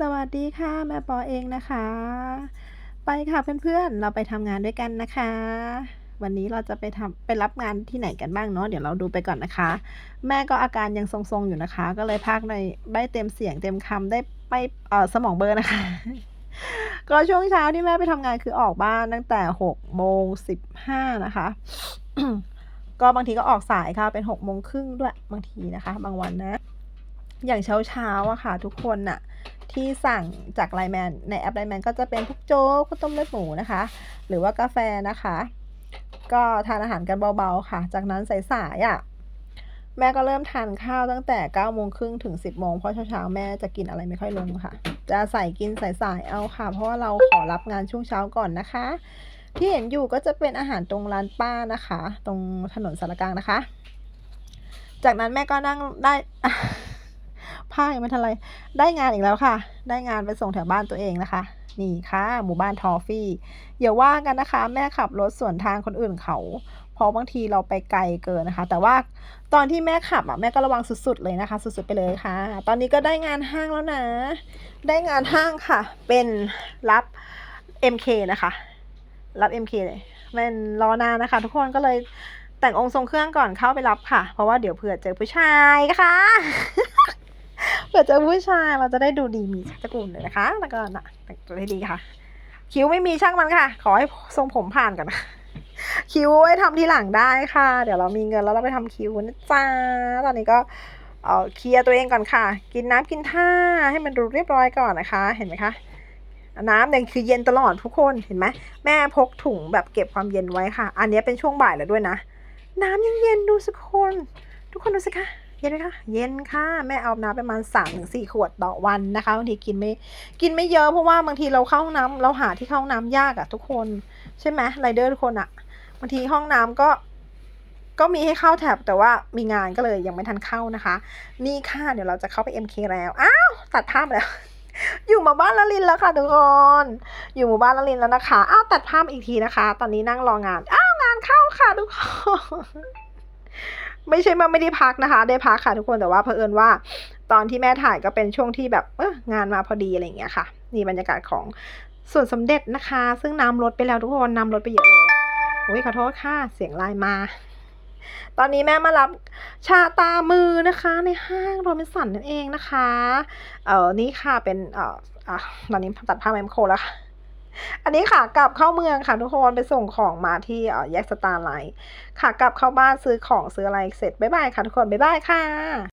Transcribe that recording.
สวัสดีค่ะแม่ปอเองนะคะ ไปค่ะเพื่อนๆ เราไปทำงานด้วยกันนะคะ วันนี้เราจะไปทำไปรับงานที่ไหนกันบ้างเนาะเดี๋ยวเราดูไปก่อนนะคะ แม่ก็อาการยังทรงๆอยู่นะคะ ก็เลยพากในไม่เต็มเสียงเต็มคำได้ไม่เออสมองเบลอร์นะคะ ก็ช่วงเช้าที่แม่ไปทำงานคือออกบ้านตั้งแต่หกโมงสิบห้านะคะก็บางทีก็ออกสายค่ะเป็นหกโมงครึ่งด้วยบางทีนะคะ บางวันนะ อย่างเช้าเช้าๆอะค่ะ ทุกคนน่ะ ที่สั่งจากไลแมนในแอปไลแมนก็จะเป็นพวกโจ๊กข้าวต้มเลือดหมูนะคะ หรือว่ากาแฟนะคะ ก็ทานอาหารกันเบาๆค่ะ จากนั้นสายๆอะแม่ก็เริ่มทานข้าวตั้งแต่9ก้าโมงครึ่งถึง 10บโมงเพราะเช้าๆแม่จะกินอะไรไม่ค่อยลงค่ะ จะใส่กินสายๆเอาค่ะ เพราะว่าเราขอรับงานช่วงเช้าก่อนนะคะ ที่เห็นอยู่ก็จะเป็นอาหารตรงร้านป้านะคะ ตรงถนนสารกลางนะคะ จากนั้นแม่ก็นั่งได้ ผ้ายังไม่ทันไร ได้งานอีกแล้วค่ะ ได้งานไปส่งแถวบ้านตัวเองนะคะ นี่ค่ะหมู่บ้านทอฟฟี่อย่าว่ากันนะคะ แม่ขับรถสวนทางคนอื่นเขาเพราะบางทีเราไปไกลเกินนะคะ แต่ว่าตอนที่แม่ขับอะแม่ก็ระวังสุดๆเลยนะคะ สุดๆไปเลยค่ะ ตอนนี้ก็ได้งานห้างแล้วนะ ได้งานห้างค่ะ เป็นรับ MK นะคะ รับ MK เลยเป็นรอนานนะคะ ทุกคนก็เลยแต่งองค์ทรงเครื่องก่อนเข้าไปรับค่ะ เพราะว่าเดี๋ยวเผื่อเจอผู้ชายค่ะ เผื่อเจอผู้ชายเราจะได้ดูดีมีตระกูลเลยนะคะ แล้วก็นะแต่งตัวให้ดีค่ะ คิ้วไม่มีช่างมันค่ะ ขอให้ทรงผมผ่านก่อนนะคิ้วไว้ทำทีหลังได้ค่ะ เดี๋ยวเรามีเงินแล้วเราไปทำคิ้วนะจ๊ะตอนนี้ก็เอ่อเคลียร์ตัวเองก่อนค่ะ กินน้ำกินท่าให้มันดูเรียบร้อยก่อนนะคะ เห็นไหมคะน้ำเนี่ยคือเย็นตลอดทุกคนเห็นไหมแม่พกถุงแบบเก็บความเย็นไว้ค่ะ อันนี้เป็นช่วงบ่ายแล้วด้วยนะ น้ำยังเย็นดูสิคน ทุกคนดูสิคะ เย็นไหมคะเย็นค่ะ แม่เอาน้ำประมาณ3าถึงสขวดต่อวันนะคะบางทีกินไม่กินไม่เยอะเพราะว่าบางทีเราเข้าห้องน้ำเราหาที่เข้าห้องน้ำยากอะทุกคนใช่ไหมไรเดอร์ทุกคนอะบางทีห้องน้ำก็ก็มีให้เข้าแถบแต่ว่ามีงานก็เลยยังไม่ทันเข้านะคะ นี่ค่ะเดี๋ยวเราจะเข้าไป MK แล้วอ้าวตัดภาพแล้วอยู่หมาบ้านละลินแล้วค่ะทุกคน อยู่หมู่บ้านละลินแล้วนะคะ อ้าวตัดภาพอีกทีนะคะ ตอนนี้นั่งรองาน อ้าวงานเข้าค่ะทุกคน ไม่ใช่ว่าไม่ได้พักนะคะ ได้พักค่ะทุกคนแต่ว่าเผอิญว่า ตอนที่แม่ถ่ายก็เป็นช่วงที่แบบเอองานมาพอดีอะไรอย่างเงี้ยค่ะ นี่บรรยากาศของส่วนสมเด็จนะคะ ซึ่งน้ำลดไปแล้วทุกคนน้ำลดไปเยอะเลยโอ้ยขอโทษค่ะเสียงไลน์มา ตอนนี้แม่มารับชาตามือนะคะ ในห้างโรบินสันนั่นเองนะคะ เออนี่ค่ะเป็นเอ่ออะตอนนี้ตัดภาพแมมโคแล้วค่ะ อันนี้ค่ะกลับเข้าเมืองค่ะทุกคนไปส่งของมาที่อ่อแยกสตาร์ไลท์ค่ะกลับเข้าบ้านซื้อของซื้ออะไรเสร็จบ๊ายบายค่ะทุกคนบ๊ายบายค่ะ